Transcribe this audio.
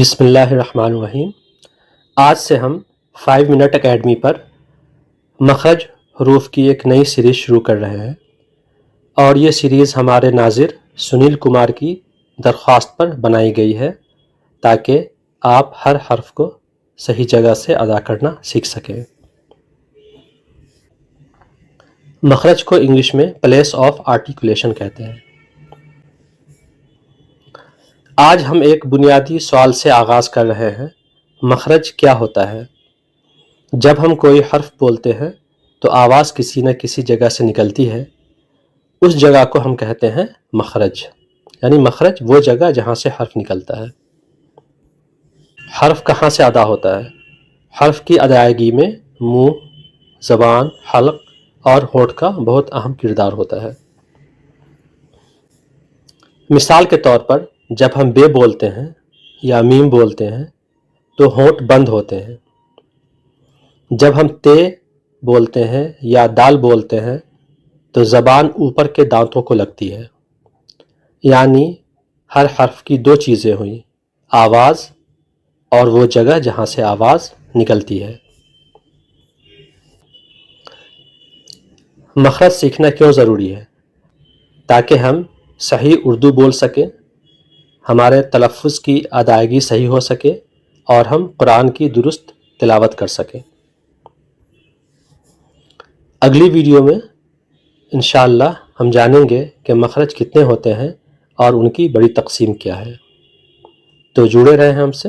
بسم اللہ الرحمن الرحیم۔ آج سے ہم فائیو منٹ اکیڈمی پر مخرج حروف کی ایک نئی سیریز شروع کر رہے ہیں۔ اور یہ سیریز ہمارے ناظر سنیل کمار کی درخواست پر بنائی گئی ہے تاکہ آپ ہر حرف کو صحیح جگہ سے ادا کرنا سیکھ سکیں۔ مخرج کو انگلش میں پلیس آف آرٹیکولیشن کہتے ہیں۔ آج ہم ایک بنیادی سوال سے آغاز کر رہے ہیں، مخرج کیا ہوتا ہے؟ جب ہم کوئی حرف بولتے ہیں تو آواز کسی نہ کسی جگہ سے نکلتی ہے۔ اس جگہ کو ہم کہتے ہیں مخرج یعنی مخرج وہ جگہ جہاں سے حرف نکلتا ہے۔ حرف کہاں سے ادا ہوتا ہے؟ حرف کی ادائیگی میں منہ، زبان، حلق اور ہونٹ کا بہت اہم کردار ہوتا ہے۔ مثال کے طور پر جب ہم بے بولتے ہیں یا میم بولتے ہیں تو ہونٹ بند ہوتے ہیں۔ جب ہم تے بولتے ہیں یا دال بولتے ہیں تو زبان اوپر کے دانتوں کو لگتی ہے۔ یعنی ہر حرف کی دو چیزیں ہوئیں، آواز اور وہ جگہ جہاں سے آواز نکلتی ہے۔ مخرج سیکھنا کیوں ضروری ہے؟ تاکہ ہم صحیح اردو بول سکیں۔ ہمارے تلفظ کی ادائیگی صحیح ہو سکے اور ہم قرآن کی درست تلاوت کر سکیں۔ اگلی ویڈیو میں انشاءاللہ ہم جانیں گے کہ مخرج کتنے ہوتے ہیں اور ان کی بڑی تقسیم کیا ہے۔ تو جڑے رہے ہیں ہم سے۔